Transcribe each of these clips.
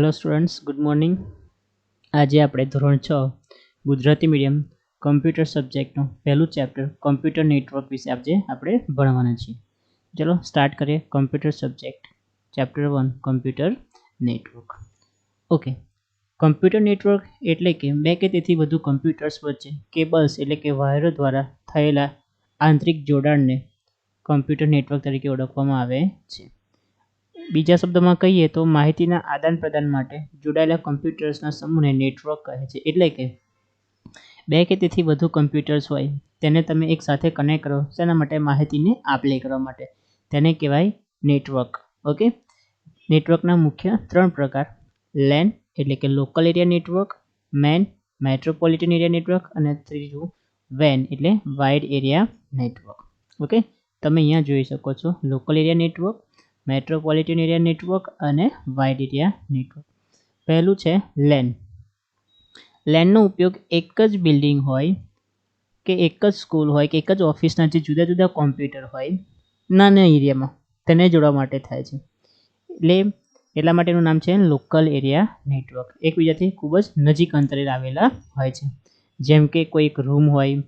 Hello students good morning આજે આપણે ધોરણ છ, ગુજરાતી મીડિયમ કમ્પ્યુટર સબ્જેક્ટનું પહેલું ચેપ્ટર કમ્પ્યુટર નેટવર્ક વિશે આજે આપણે ભણવાના છીએ. ચલો સ્ટાર્ટ કરીએ computer subject chapter one computer network okay computer network એટલે કે બે કે તેથી વધુ કમ્પ્યુટર્સ વચ્ચે કેબલ્સ એટલે કે વાયરો દ્વારા થયેલા આંતરિક જોડાણને કમ્પ્યુટર નેટવર્ક તરીકે ઓળખવામાં આવે છે. બીજા શબ્દોમાં કહીએ તો માહિતીના આદાન પ્રદાન માટે જોડાયેલા કમ્પ્યુટર્સના સમૂહને નેટવર્ક કહે છે. એટલે કે બે કે તેથી વધુ કમ્પ્યુટર્સ હોય, તેને તમે એક સાથે કનેક્ટ કરો. શેના માટે? માહિતીને આપ લે કરવા માટે. તેને કહેવાય નેટવર્ક. ઓકે? નેટવર્કના મુખ્ય ત્રણ પ્રકાર. લેન એટલે કે local area network, MAN metropolitan area network અને ત્રીજું વેન એટલે વાઇડ એરિયા નેટવર્ક. ઓકે? તમે અહીંયા જોઈ શકો છો local area network metropolitan area network અને વાઇડ એરિયા નેટવર્ક પહેલું છે લેન લેનનો ઉપયોગ એક જ બિલ્ડિંગ હોય કે એક જ સ્કૂલ હોય કે એક જ ઓફિસના જે જુદા જુદા કોમ્પ્યુટર હોય નાના એરિયામાં તેને જોડવા માટે થાય છે. એટલે એટલા માટેનું નામ છે લોકલ એરિયા નેટવર્ક એકબીજાથી ખૂબ જ નજીક અંતરે આવેલા હોય છે. જેમ કે કોઈ એક રૂમ હોય,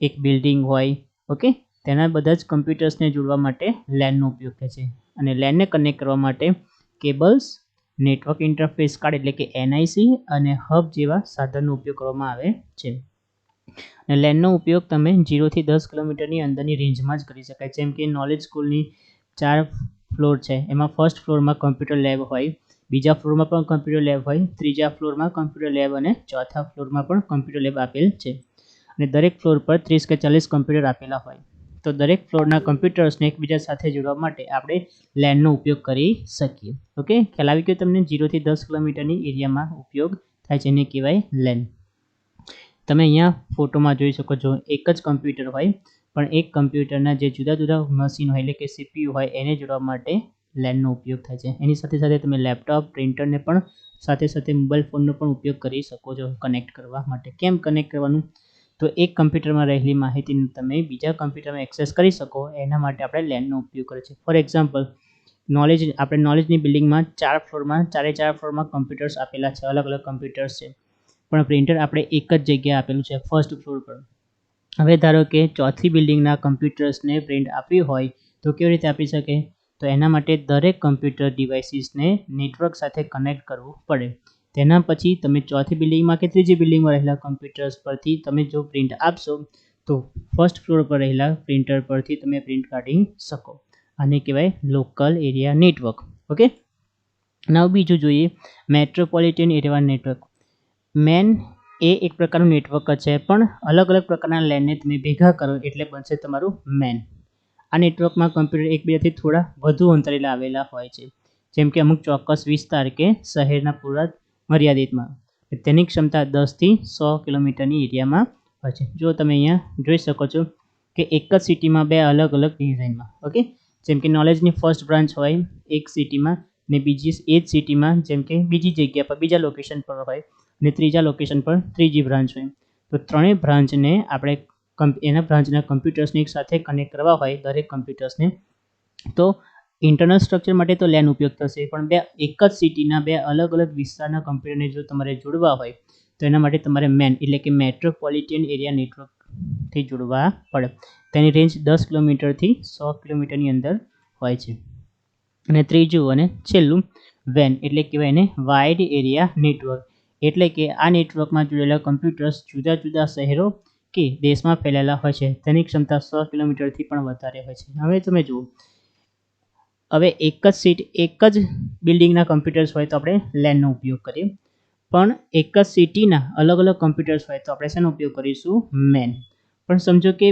એક બિલ્ડિંગ હોય ઓકે તેના બધા જ કમ્પ્યુટર્સને જોડવા માટે લેનનો ઉપયોગ થાય છે. અને લેનને કનેક્ટ કરવા માટે કેબલ્સ નેટવર્ક ઇન્ટરફેસ કાર્ડ એટલે કે એનઆઈસી અને હબ જેવા સાધનનો ઉપયોગ કરવામાં આવે છે. અને લેનનો ઉપયોગ તમે જીરોથી દસ કિલોમીટરની અંદરની રેન્જમાં જ કરી શકાય. જેમ કે નોલેજ સ્કૂલની ચાર ફ્લોર છે. એમાં ફર્સ્ટ ફ્લોરમાં કમ્પ્યુટર લેબ હોય, બીજા ફ્લોરમાં પણ કમ્પ્યુટર લેબ હોય, ત્રીજા ફ્લોરમાં કમ્પ્યુટર લેબ અને ચોથા ફ્લોરમાં પણ કમ્પ્યુટર લેબ આપેલ છે. અને દરેક ફ્લોર પર ત્રીસ કે ચાલીસ કમ્પ્યુટર આપેલા હોય. તો દરેક ફ્લોરના કમ્પ્યુટર્સને એકબીજા સાથે જોડવા માટે આપણે લેન્ડનો ઉપયોગ કરી શકીએ. ઓકે? ખ્યાલ આવી ગયો તમને? જીરોથી દસ કિલોમીટરની એરિયામાં ઉપયોગ થાય છે એને કહેવાય લેન. તમે અહીંયા ફોટોમાં જોઈ શકો છો, એક જ કમ્પ્યુટર હોય, પણ એક કમ્પ્યુટરના જે જુદા જુદા મશીન હોય, એટલે કે સીપીયુ હોય, એને જોડવા માટે લેનનો ઉપયોગ થાય છે. એની સાથે સાથે તમે લેપટોપ, પ્રિન્ટરને પણ સાથે સાથે મોબાઈલ ફોનનો પણ ઉપયોગ કરી શકો છો કનેક્ટ કરવા માટે. કેમ કનેક્ટ કરવાનું? તો એક કમ્પ્યુટરમાં રહેલી માહિતીને તમે બીજા કમ્પ્યુટરમાં એક્સેસ કરી શકો, એના માટે આપણે લેનનો ઉપયોગ કરીએ છીએ ફોર એક્ઝામ્પલ નોલેજ આપણે નોલેજની બિલ્ડિંગમાં ચાર ફ્લોરમાં ચારે ચાર ફ્લોરમાં કમ્પ્યુટર્સ આપેલા છે, અલગ અલગ કમ્પ્યુટર્સ છે. પણ પ્રિન્ટર આપણે એક જ જગ્યાએ આપેલું છે ફર્સ્ટ ફ્લોર પર. હવે ધારો કે ચોથી બિલ્ડિંગના કમ્પ્યુટર્સને પ્રિન્ટ આપવી હોય, તો કેવી રીતે આપી શકે? તો એના માટે દરેક કમ્પ્યુટર ડિવાઇસીસને નેટવર્ક સાથે કનેક્ટ કરવું પડે. તેના પછી તમે ચોથી બિલ્ડિંગમાં કે ત્રીજી બિલ્ડિંગમાં રહેલા કમ્પ્યુટર્સ પરથી તમે જો પ્રિન્ટ આપશો, તો ફર્સ્ટ ફ્લોર પર રહેલા પ્રિન્ટર પરથી તમે પ્રિન્ટ કાઢી શકો. આને કહેવાય લોકલ એરિયા નેટવર્ક ઓકે નવ બીજું જોઈએ મેટ્રોપોલિટન એરિયા નેટવર્ક મેન એ એક પ્રકારનું નેટવર્ક જ છે, પણ અલગ અલગ પ્રકારના લેનને તમે ભેગા કરો એટલે બનશે તમારું મેન આ નેટવર્કમાં કમ્પ્યુટર એકબીજાથી થોડા વધુ અંતરે આવેલા હોય છે. જેમ કે અમુક ચોક્કસ વિસ્તાર કે શહેરના પૂરા મર્યાદિતમાં. તેની ક્ષમતા દસથી સો કિલોમીટરની એરિયામાં હોય છે. જો તમે અહીંયા જોઈ શકો છો કે એક જ સિટીમાં બે અલગ અલગ ડિઝાઇનમાં, ઓકે? જેમ કે નોલેજની ફર્સ્ટ બ્રાન્ચ હોય, એક સિટીમાં, ને બીજી એ જ સિટીમાં, જેમ કે બીજી જગ્યા પર, બીજા લોકેશન પર હોય, ને ત્રીજા લોકેશન પર ત્રીજી બ્રાન્ચ હોય. તો ત્રણેય બ્રાન્ચને આપણે એના બ્રાન્ચના કમ્પ્યુટર્સને એક સાથે કનેક્ટ કરવા હોય, દરેક કમ્પ્યુટર્સને તો ઇન્ટરનલ સ્ટ્રક્ચર માટે તો લેન ઉપયોગ થશે, પણ બે, એક જ સિટીના બે અલગ અલગ વિસ્તારના કમ્પ્યુટરને જો તમારે જોડવા હોય, તો એના માટે તમારે મેન એટલે કે મેટ્રોપોલિટન એરિયા નેટવર્કથી જોડવા પડે. તેની રેન્જ દસ કિલોમીટરથી સો કિલોમીટરની અંદર હોય છે. અને ત્રીજું અને છેલ્લું વેન એટલે કહેવાય એને વાઇડ એરિયા નેટવર્ક એટલે કે આ નેટવર્કમાં જોડેલા કમ્પ્યુટર્સ જુદા જુદા શહેરો કે દેશમાં ફેલાયેલા હોય છે. તેની ક્ષમતા સો કિલોમીટરથી પણ વધારે હોય છે. હવે તમે જુઓ હવે એક જ સીટ એક જ બિલ્ડિંગના કમ્પ્યુટર્સ હોય તો આપણે લેનનો ઉપયોગ કરીએ. પણ એક જ સિટીના અલગ અલગ કમ્પ્યુટર્સ હોય તો આપણે શેનો ઉપયોગ કરીશું? મેન પણ સમજો કે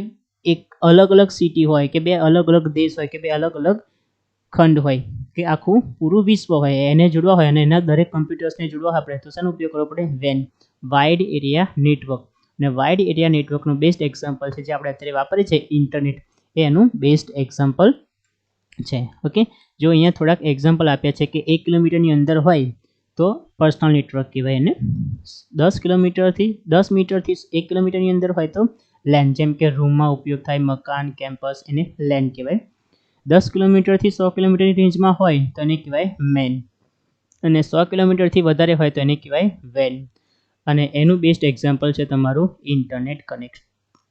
એક અલગ અલગ સિટી હોય કે બે અલગ અલગ દેશ હોય કે બે અલગ અલગ ખંડ હોય કે આખું પૂરું વિશ્વ હોય, એને જોડવા હોય અને એના દરેક કમ્પ્યુટર્સને જોડવા આપણે, તો શેનો ઉપયોગ કરવો પડે? વેન. Wide area network. અને વાઇડ એરિયા નેટવર્કનું બેસ્ટ એક્ઝામ્પલ છે જે આપણે અત્યારે વાપરીએ છીએ ઇન્ટરનેટ એ એનું બેસ્ટ એક્ઝામ્પલ છે ઓકે જો અહીંયા થોડાક એક્ઝામ્પલ આપ્યા છે કે એક કિલોમીટરની અંદર હોય તો પર્સનલ નેટવર્ક કહેવાય એને. દસ કિલોમીટરથી, દસ મીટરથી એક કિલોમીટરની અંદર હોય તો લેન જેમ કે રૂમમાં ઉપયોગ થાય મકાન કેમ્પસ એને લેન કહેવાય. દસ કિલોમીટરથી સો કિલોમીટરની રેન્જમાં હોય તો એને કહેવાય મેન અને સો કિલોમીટરથી વધારે હોય તો એને કહેવાય વેન અને એનું બેસ્ટ એક્ઝામ્પલ છે તમારું ઇન્ટરનેટ કનેક્ટ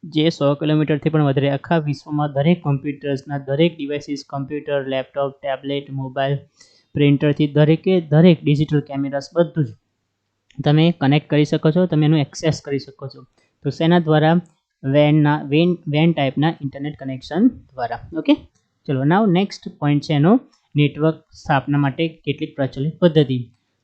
જે સો કિલોમીટરથી પણ વધારે આખા વિશ્વમાં દરેક કમ્પ્યુટર્સના દરેક devices computer laptop tablet mobile પ્રિન્ટરથી દરેકે દરેક ડિજિટલ કેમેરાસ બધું જ તમે કનેક્ટ કરી શકો છો, તમે એનું એક્સેસ કરી શકો છો. તો શેના દ્વારા? વેનના વેન વેન ટાઈપના ઇન્ટરનેટ કનેક્શન દ્વારા. ઓકે ચલો નાવ નેક્સ્ટ પોઈન્ટ છે એનો. નેટવર્ક સ્થાપના માટે કેટલીક પ્રચલિત પદ્ધતિ.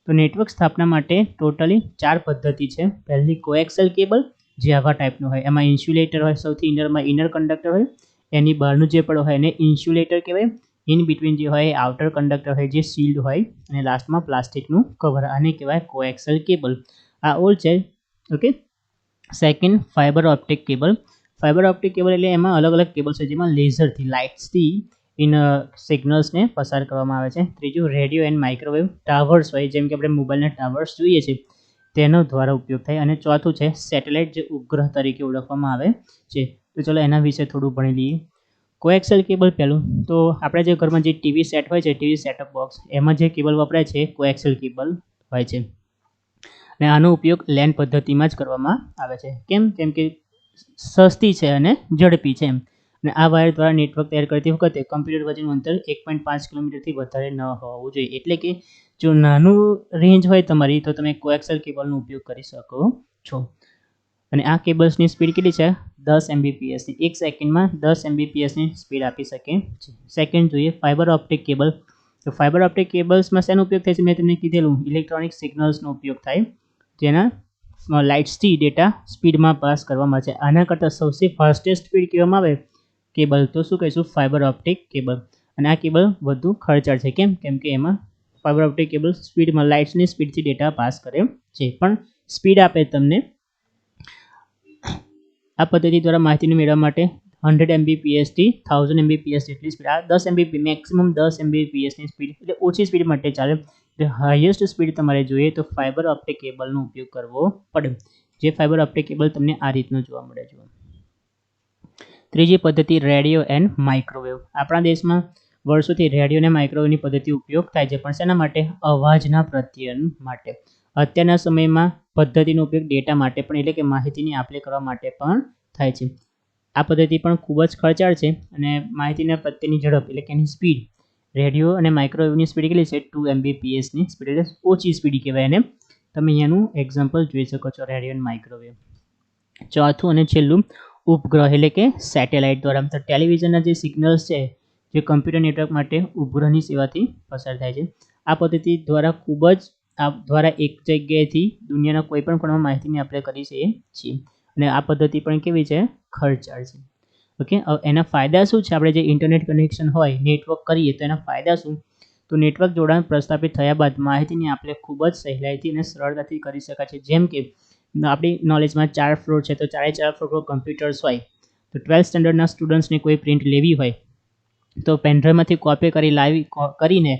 તો નેટવર્ક સ્થાપના માટે ટોટલી ચાર પદ્ધતિ છે. પહેલી કોએક્સેલ કેબલ જે આવા ટાઈપનું હોય. એમાં ઇન્સ્યુલેટર હોય, સૌથી ઇનરમાં ઇનર કંડક્ટર હોય. એની બહારનું જે પણ હોય એને ઇન્સ્યુલેટર કહેવાય. ઇન બિટવીન જે હોય આઉટર કંડક્ટર હોય, જે શીલ્ડ હોય. અને લાસ્ટમાં પ્લાસ્ટિકનું કવર આને કહેવાય કોએક્સલ કેબલ આ ઓલ છે. Okay second fibre optic cable fibre optic cable એટલે એમાં અલગ અલગ કેબલ છે જેમાં લેઝરથી લાઇટ્સથી ઇન સિગ્નલ્સને પસાર કરવામાં આવે છે. ત્રીજું રેડિયો એન્ડ માઇક્રોવેવ ટાવર્સ હોય, જેમ કે આપણે મોબાઈલના ટાવર્સ જોઈએ છે. તેનો દ્વારા ઉપયોગ થાય. અને ચોથું છે સેટેલાઇટ જે ઉપગ્રહ તરીકે ઓળખવામાં આવે છે. તો ચલો એના વિશે થોડું ભણી લઈએ. કોએક્સેલ કેબલ પહેલું તો આપણે જે ઘરમાં જે ટીવી સેટ હોય છે ટીવી સેટઅપ બોક્સ એમાં જે કેબલ વપરાય છે કોએક્સેલ કેબલ હોય છે. અને આનો ઉપયોગ લેન્ડ પદ્ધતિમાં જ કરવામાં આવે છે. કેમ? કેમ કે સસ્તી છે અને ઝડપી છે એમ. અને આ વાયર દ્વારા નેટવર્ક તૈયાર કરતી વખતે કમ્પ્યુટર વચ્ચેનું અંતર એક પોઈન્ટ પાંચ કિલોમીટરથી વધારે ન હોવું જોઈએ. એટલે કે જો નાનું રેન્જ હોય તમારી, તો તમે કોએક્સલ કેબલનો ઉપયોગ કરી શકો છો. અને આ કેબલ્સની સ્પીડ કેટલી છે? દસ એમબીપીએસની એક સેકન્ડમાં દસ એમબીપીએસની સ્પીડ આપી શકે છે. સેકન્ડ જોઈએ ફાઇબર ઓપ્ટિક કેબલ તો ફાઇબર ઓપ્ટિક કેબલ્સમાં શેનો ઉપયોગ થાય છે? મેં તમને કીધેલું ઇલેક્ટ્રોનિક સિગ્નલ્સનો ઉપયોગ થાય. જેના લાઇટ્સથી ડેટા સ્પીડમાં પાસ કરવામાં છે. આના કરતાં સૌથી ફાસ્ટેસ્ટ સ્પીડ કહેવામાં આવે કેબલ. તો શું કહીશું? Fibre optic cable. અને આ કેબલ વધુ ખર્ચાળ છે. કેમ? કેમ કે એમાં ફાઇબર ઓપ્ટિક કેબલ સ્પીડમાં, લાઇટ્સની સ્પીડથી ડેટા પાસ કરે છે. પણ સ્પીડ આપે તમને આ પદ્ધતિ દ્વારા માહિતીને મેળવવા માટે હંડ્રેડ એમબીપીએસથી થાઉઝન્ડ એમબીપીએસ જેટલી સ્પીડ. આ દસ એમબીપી મેક્સિમમ દસ એમબીપીએસની સ્પીડ, એટલે ઓછી સ્પીડ માટે ચાલે. એટલે હાઈએસ્ટ સ્પીડ તમારે જોઈએ તો ફાઇબર ઓપ્ટિક કેબલનો ઉપયોગ કરવો પડે. જે ફાઇબર ઓપ્ટિક કેબલ તમને આ રીતનું જોવા મળે છે. ત્રીજી પદ્ધતિ રેડિયો એન્ડ માઇક્રોવેવ. આપણા દેશમાં વર્ષોથી રેડિયો અને માઇક્રોવેવની પદ્ધતિ ઉપયોગ થાય છે, પણ શેના માટે? અવાજના પ્રત્યયન માટે. અત્યારના સમયમાં પદ્ધતિનો ઉપયોગ ડેટા માટે પણ, એટલે કે માહિતીની આપલે કરવા માટે પણ થાય છે. આ પદ્ધતિ પણ ખૂબ જ ખર્ચાળ છે અને માહિતીના પ્રત્યેની ઝડપ, એટલે કે એની સ્પીડ. રેડિયો અને માઇક્રોવેવની સ્પીડ કેટલી છે? ટુ એમબીપીએસની સ્પીડ, એટલે ઓછી સ્પીડ કહેવાય એને. તમે અહીંયાનું એક્ઝામ્પલ જોઈ શકો છો, રેડિયો અને માઇક્રોવેવ. ચોથું અને છેલ્લું ઉપગ્રહ એટલે કે સેટેલાઇટ દ્વારા. તો ટેલિવિઝનના જે સિગ્નલ્સ છે, જે કમ્પ્યુટર નેટવર્ક માટે ઉપગ્રહની સેવાથી પસાર થાય છે. આ પદ્ધતિ દ્વારા ખૂબ જ, આ દ્વારા એક જગ્યાએથી દુનિયાના કોઈ પણ ખૂણામાં માહિતીને આપણે કરી શકીએ છીએ. અને આ પદ્ધતિ પણ કેવી છે? ખર્ચાળ છે. ઓકે? એના ફાયદા શું છે? આપણે જે ઇન્ટરનેટ કનેક્શન હોય નેટવર્ક કરીએ, તો એના ફાયદા શું? તો નેટવર્ક જોડાણ પ્રસ્થાપિત થયા બાદ માહિતીની આપણે ખૂબ જ સહેલાઈથી અને સરળતાથી કરી શકાય છે. જેમ કે આપણી નોલેજમાં ચાર ફ્લોર છે, તો ચારે ચાર ફ્લોર પર કમ્પ્યુટર્સ હોય, તો ટ્વેલ્થ સ્ટેન્ડર્ડના સ્ટુડન્ટ્સને કોઈ પ્રિન્ટ લેવી હોય, તો પેનડ્રાઈવમાંથી કોપી કરી લાવી કરીને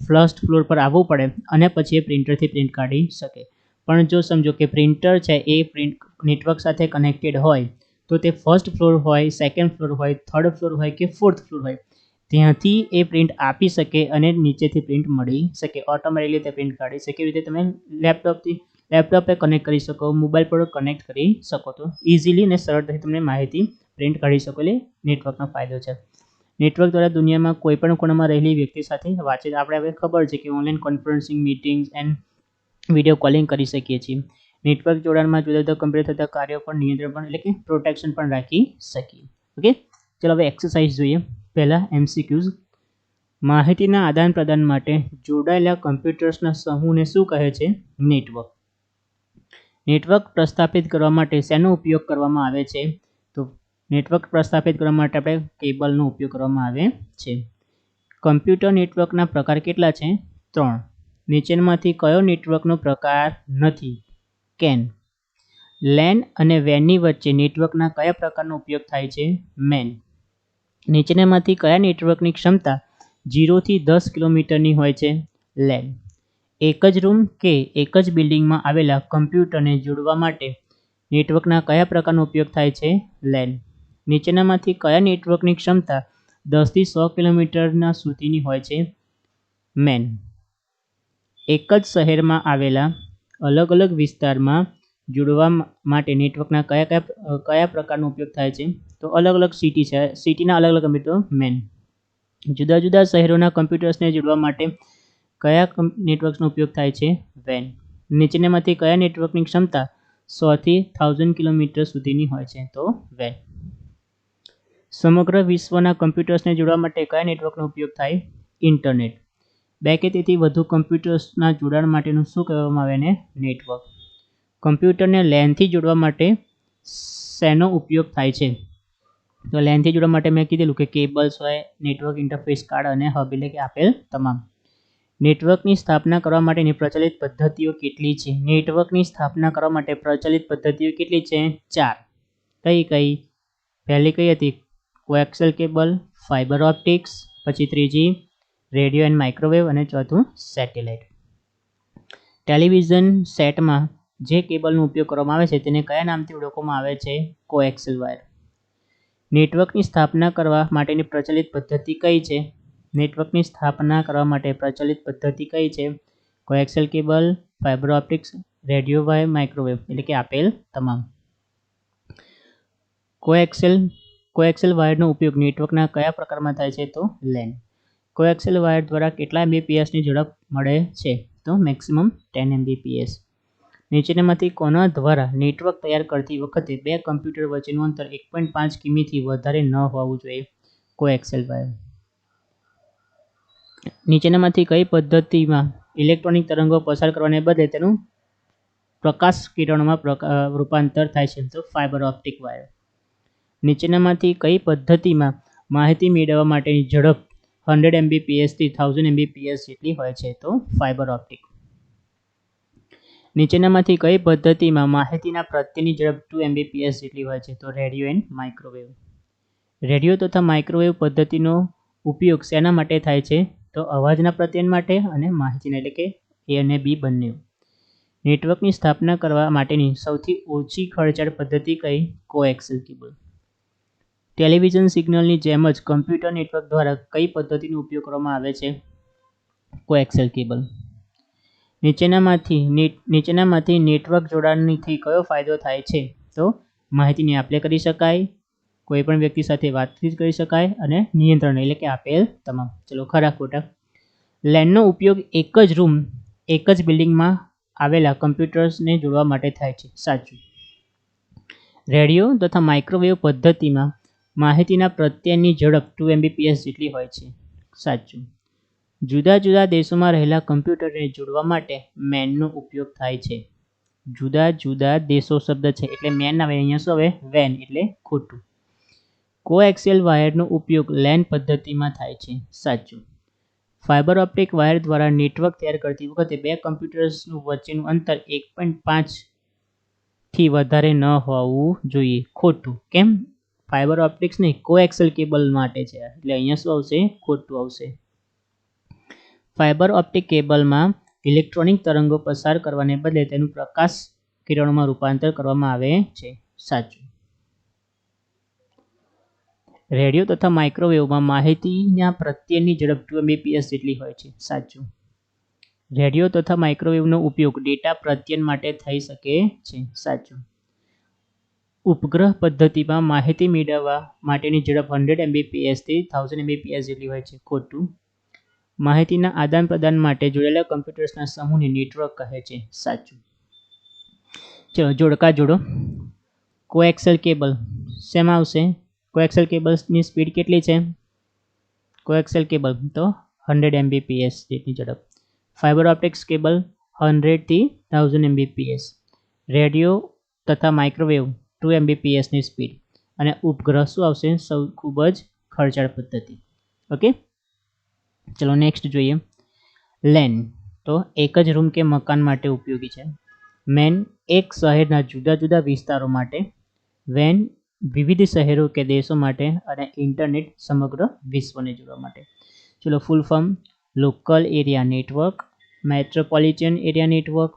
ફર્સ્ટ ફ્લોર પર આવવું પડે અને પછી એ પ્રિન્ટરથી પ્રિન્ટ કાઢી શકે. પણ જો સમજો કે પ્રિન્ટર છે, એ પ્રિન્ટ નેટવર્ક સાથે કનેક્ટેડ હોય, તો તે ફર્સ્ટ ફ્લોર હોય સેકન્ડ ફ્લોર હોય થર્ડ ફ્લોર હોય કે ફોર્થ ફ્લોર હોય, ત્યાંથી એ પ્રિન્ટ આપી શકે અને નીચેથી પ્રિન્ટ મળી શકે. ઓટોમેટિકલી તે પ્રિન્ટ કાઢી શકે. એવી રીતે તમે લેપટોપથી લેપટોપે કનેક્ટ કરી શકો મોબાઈલ પર કનેક્ટ કરી શકો તો ઇઝીલી અને સરળતાથી તમને માહિતી પ્રિન્ટ કાઢી શકો, એટલે નેટવર્કનો ફાયદો છે. નેટવર્ક દ્વારા દુનિયામાં કોઈ પણ ખૂણામાં રહેલી વ્યક્તિ સાથે વાતચીત આપણે હવે ખબર છે કે online conferencing meetings and video calling કરી શકીએ છીએ. નેટવર્ક જોડાણમાં જુદા જુદા કમ્પ્યુટર થતા કાર્યો પણ નિયંત્રણ પણ એટલે કે પ્રોટેક્શન પણ રાખી શકીએ. ઓકે ચલો હવે એક્સરસાઇઝ જોઈએ. પહેલાં એમસીક્યુઝ માહિતીના આદાન પ્રદાન માટે જોડાયેલા કમ્પ્યુટર્સના સમૂહને શું કહે છે? નેટવર્ક નેટવર્ક પ્રસ્થાપિત કરવા માટે શેનો ઉપયોગ કરવામાં આવે છે? તો નેટવર્ક પ્રસ્થાપિત કરવા માટે આપણે કેબલનો ઉપયોગ કરવામાં આવે છે. કમ્પ્યુટર નેટવર્કના પ્રકાર કેટલા છે? ત્રણ. નીચેનામાંથી કયો નેટવર્કનો પ્રકાર નથી? કેન. લેન અને વેનની વચ્ચે નેટવર્કના કયા પ્રકારનો ઉપયોગ થાય છે? મેન. નીચેનામાંથી કયા નેટવર્કની ક્ષમતા જીરોથી દસ કિલોમીટરની હોય છે? લેન. એક જ રૂમ કે એક જ બિલ્ડિંગમાં આવેલા કમ્પ્યુટરને જોડવા માટે નેટવર્કના કયા પ્રકારનો ઉપયોગ થાય છે? લેન નીચેનામાંથી કયા નેટવર્કની ક્ષમતા દસથી સો કિલોમીટરના સુધીની હોય છે? મેન એક જ શહેરમાં આવેલા અલગ અલગ વિસ્તારમાં જોડવા માટે નેટવર્કના કયા કયા કયા પ્રકારનો ઉપયોગ થાય છે? તો અલગ અલગ સિટી છે સિટીના અલગ અલગ કમ્પ્યુટર મેન જુદા જુદા શહેરોના કમ્પ્યુટર્સને જોડવા માટે કયા નેટવર્ક્સનો ઉપયોગ થાય છે? વેન નીચેનામાંથી કયા નેટવર્કની ક્ષમતા સોથી થાઉઝન્ડ કિલોમીટર સુધીની હોય છે? તો વેન સમગ્ર વિશ્વના કમ્પ્યુટર્સને જોડવા માટે કયા નેટવર્કનો ઉપયોગ થાય? ઇન્ટરનેટ બે કે તેથી વધુ કમ્પ્યુટર્સના જોડાણ માટેનું શું કહેવામાં આવે ને? નેટવર્ક કમ્પ્યુટરને લેનથી જોડવા માટે શેનો ઉપયોગ થાય છે? તો લેનથી જોડવા માટે મેં કીધેલું કે કેબલ્સ હોય નેટવર્ક ઇન્ટરફેસ કાર્ડ અને હબ એટલે કે આપેલ તમામ. નેટવર્કની સ્થાપના કરવા માટેની પ્રચલિત પદ્ધતિઓ કેટલી છે? નેટવર્કની સ્થાપના કરવા માટે પ્રચલિત પદ્ધતિઓ કેટલી છે? ચાર. કઈ કઈ? પહેલી કઈ હતી? કોએક્સેલ કેબલ, ફાઇબર ઓપ્ટિક્સ, પછી ત્રીજી રેડિયો એન્ડ માઇક્રોવેવ અને ચોથું સેટેલાઇટ. ટેલિવિઝન સેટમાં જે કેબલનો ઉપયોગ કરવામાં આવે છે તેને કયા નામથી ઓળખવામાં આવે છે? Coaxial wire. નેટવર્કની સ્થાપના કરવા માટેની પ્રચલિત પદ્ધતિ કઈ છે? નેટવર્કની સ્થાપના કરવા માટે પ્રચલિત પદ્ધતિ કઈ છે? Coaxial cable, fibre optics, radio wave, microwave, એટલે કે આપેલ તમામ. કોએક્સેલ કોએક્સેલ વાયરનો ઉપયોગ નેટવર્કના કયા પ્રકારમાં થાય છે તો લેન. કોએક્સેલ વાયર દ્વારા કેટલા એમબીપીએસની ઝડપ મળે છે તો મેક્સિમમ ટેન એમબીપીએસ. નીચેનામાંથી કોના દ્વારા નેટવર્ક તૈયાર કરતી વખતે બે કમ્પ્યુટર વચ્ચેનું અંતર એક પોઈન્ટ પાંચ કિમીથી વધારે ન હોવું જોઈએ? Coaxial wire. નીચેનામાંથી કઈ પદ્ધતિમાં ઇલેક્ટ્રોનિક તરંગો પસાર કરવાને બદલે તેનું પ્રકાશ કિરણોમાં રૂપાંતર થાય છે, તો ફાઇબર ઓપ્ટિક વાયર નીચેનામાંથી કઈ પદ્ધતિમાં માહિતી મેળવવા માટેની ઝડપ હંડ્રેડ એમબીપીએસથી થાઉઝન્ડ એમબીપીએસ જેટલી હોય છે, તો ફાઇબર ઓપ્ટિક નીચેનામાંથી કઈ પદ્ધતિમાં માહિતીના પ્રત્યેની ઝડપ ટુ એમબીપીએસ જેટલી હોય છે, તો રેડિયો એન્ડ માઇક્રોવેવ રેડિયો તથા માઇક્રોવેવ પદ્ધતિનો ઉપયોગ શેના માટે થાય છે તો અવાજના પ્રત્યયન માટે અને માહિતીને એટલે કે એ અને બી બંને નેટવર્કની સ્થાપના કરવા માટેની સૌથી ઓછી ખર્ચાળ પદ્ધતિ કઈ? કોએક્સેલ કેબલ ટેલિવિઝન સિગ્નલની જેમ જ કમ્પ્યુટર નેટવર્ક દ્વારા કઈ પદ્ધતિનો ઉપયોગ કરવામાં આવે છે? કોએક્સેલ કેબલ નીચેનામાંથી નેટ, નીચેનામાંથી નેટવર્ક જોડાણથી કયો ફાયદો થાય છે? તો માહિતીને આપલે કરી શકાય. કોઈ પણ વ્યક્તિ સાથે વાતચીત કરી શકાય અને નિયંત્રણ એટલે કે આપેલ તમામ. ચલો, ખરા ખોટા. લેનનો ઉપયોગ એક જ રૂમ, એક જ બિલ્ડિંગમાં આવેલા કમ્પ્યુટર્સને જોડવા માટે થાય છે. સાચું. રેડિયો તથા માઇક્રોવેવ પદ્ધતિમાં માહિતીના પ્રત્યેની ઝડપ ટુ એમબીપીએસ જેટલી હોય છે. સાચું. જુદા જુદા દેશોમાં રહેલા કમ્પ્યુટરને જોડવા માટે મેનનો ઉપયોગ થાય છે. જુદા જુદા દેશો શબ્દ છે એટલે મેન આવે, અહીંયા શું હવે વેન એટલે ખોટું. કોએક્સિયલ વાયરનો ઉપયોગ લેન પદ્ધતિમાં થાય છે. સાચું. ફાઇબર ઓપ્ટિક વાયર દ્વારા નેટવર્ક તૈયાર કરતી વખતે બે કમ્પ્યુટર્સનું વચ્ચેનું અંતર એક પોઈન્ટ પાંચથી વધારે ન હોવું જોઈએ. ખોટું. કેમ? ફાઇબર ઓપ્ટિક્સ નહીં કોએક્સેલ કેબલ માટે છે. એટલે અહીંયા શું આવશે? ખોટું આવશે. ફાઇબર ઓપ્ટિક કેબલમાં ઇલેક્ટ્રોનિક તરંગો પસાર કરવાને બદલે તેનું પ્રકાશ કિરણોમાં રૂપાંતર કરવામાં આવે છે. સાચું. રેડિયો તથા માઇક્રોવેવમાં માહિતીના પ્રત્યેની ઝડપ ટુ એમબીપીએસ જેટલી હોય છે. સાચું. રેડિયો તથા માઇક્રોવેવનો ઉપયોગ ડેટા પ્રત્યયન માટે થઈ શકે છે. સાચું. ઉપગ્રહ પદ્ધતિમાં માહિતી મેળવવા માટેની ઝડપ હંડ્રેડ એમબીપીએસથી થાઉઝન્ડ એમબીપીએસ જેટલી હોય છે. ખોટું. માહિતીના આદાન પ્રદાન માટે જોડેલા કમ્પ્યુટર્સના સમૂહને નેટવર્ક કહે છે. સાચું. ચલો, જોડકા જોડો. Coaxial cable. શેમાં આવશે? કોએક્સેલ કેબલ્સની સ્પીડ કેટલી છે? કોએક્સેલ કેબલ તો હંડ્રેડ એમબીપીએસ જેટલી ઝડપ. ફાઇબર ઓપ્ટિક્સ કેબલ હંડ્રેડથી થાઉઝન્ડ એમબીપીએસ રેડિયો તથા માઇક્રોવેવ ટુ એમબીપીએસની સ્પીડ અને ઉપગ્રહ શું આવશે? સૌ, ખૂબ જ ખર્ચાળ પદ્ધતિ. ઓકે ચલો નેક્સ્ટ જોઈએ. લેન તો એક જ રૂમ કે મકાન માટે ઉપયોગી છે. મેન એક શહેરના જુદા જુદા વિસ્તારો માટે વેન વિવિધ શહેરો કે દેશો માટે અને ઇન્ટરનેટ સમગ્ર વિશ્વને જોડવા માટે. ચલો full form local area network metropolitan area network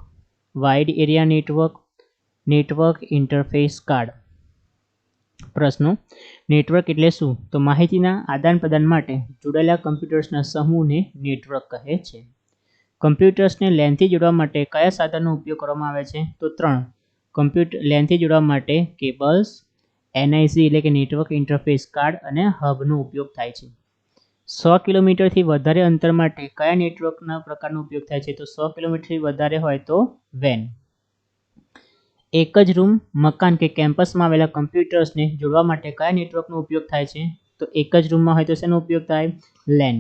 wide area network network interface card પ્રશ્નો નેટવર્ક એટલે શું? તો માહિતીના આદાન પ્રદાન માટે જોડાયેલા કમ્પ્યુટર્સના સમૂહને નેટવર્ક કહે છે. કમ્પ્યુટર્સને લેનથી જોડવા માટે કયા સાધનનો ઉપયોગ કરવામાં આવે છે? તો ત્રણ કમ્પ્યુટર લેનથી જોડવા માટે કેબલ્સ એનઆઈસી એટલે કે નેટવર્ક ઇન્ટરફેસ કાર્ડ અને હબનો ઉપયોગ થાય છે. સો કિલોમીટરથી વધારે અંતર માટે કયા નેટવર્કના પ્રકારનો ઉપયોગ થાય છે. તો સો કિલોમીટરથી વધારે હોય તો વેન એક જ રૂમ મકાન કે કેમ્પસમાં આવેલા કમ્પ્યુટર્સને જોડવા માટે કયા નેટવર્કનો ઉપયોગ થાય છે? તો એક જ રૂમમાં હોય તો શેનો ઉપયોગ થાય? લેન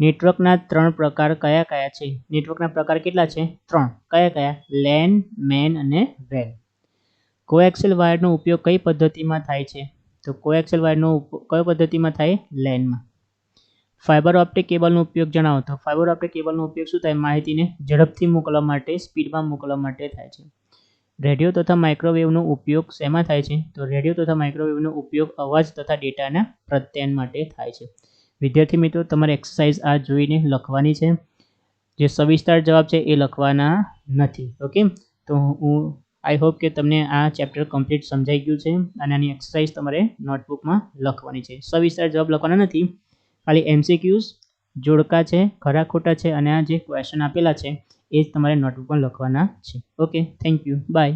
નેટવર્કના ત્રણ પ્રકાર કયા કયા છે? નેટવર્કના પ્રકાર કેટલા છે? ત્રણ. કયા કયા? લેન મેન અને વેન કોએક્સેલ વાયરનો ઉપયોગ કઈ પદ્ધતિમાં થાય છે? તો કોએક્સેલ વાયરનો કઈ પદ્ધતિમાં થાય? લેનમાં. ફાઇબર ઓપ્ટિક કેબલનો ઉપયોગ જણાવો. તો ફાઇબર ઓપ્ટિક કેબલનો ઉપયોગ શું થાય? માહિતીને ઝડપથી મોકલવા માટે, સ્પીડમાં મોકલવા માટે થાય છે. રેડિયો તથા માઇક્રોવેવનો ઉપયોગ શેમાં થાય છે? તો રેડિયો તથા માઇક્રોવેવનો ઉપયોગ અવાજ તથા ડેટાના પ્રત્યયન માટે થાય છે. વિદ્યાર્થી મિત્રો, તમારે એક્સરસાઇઝ આ જોઈને લખવાની છે. જે સવિસ્તાર જવાબ છે એ લખવાના નથી. ઓકે? તો હું આઈ હોપ કે તમને આ ચેપ્ટર કમ્પ્લીટ સમજાઈ ગયું છે અને આની એક્સરસાઇઝ તમારે નોટબુકમાં લખવાની છે. સવિસ્તાર જવાબ લખવાના નથી, ખાલી એમસીક્યુઝ જોડકા છે ખરા ખોટા છે અને આ જે ક્વેશ્ચન આપેલા છે, એ જ તમારે નોટબુકમાં લખવાના છે. Okay thank you bye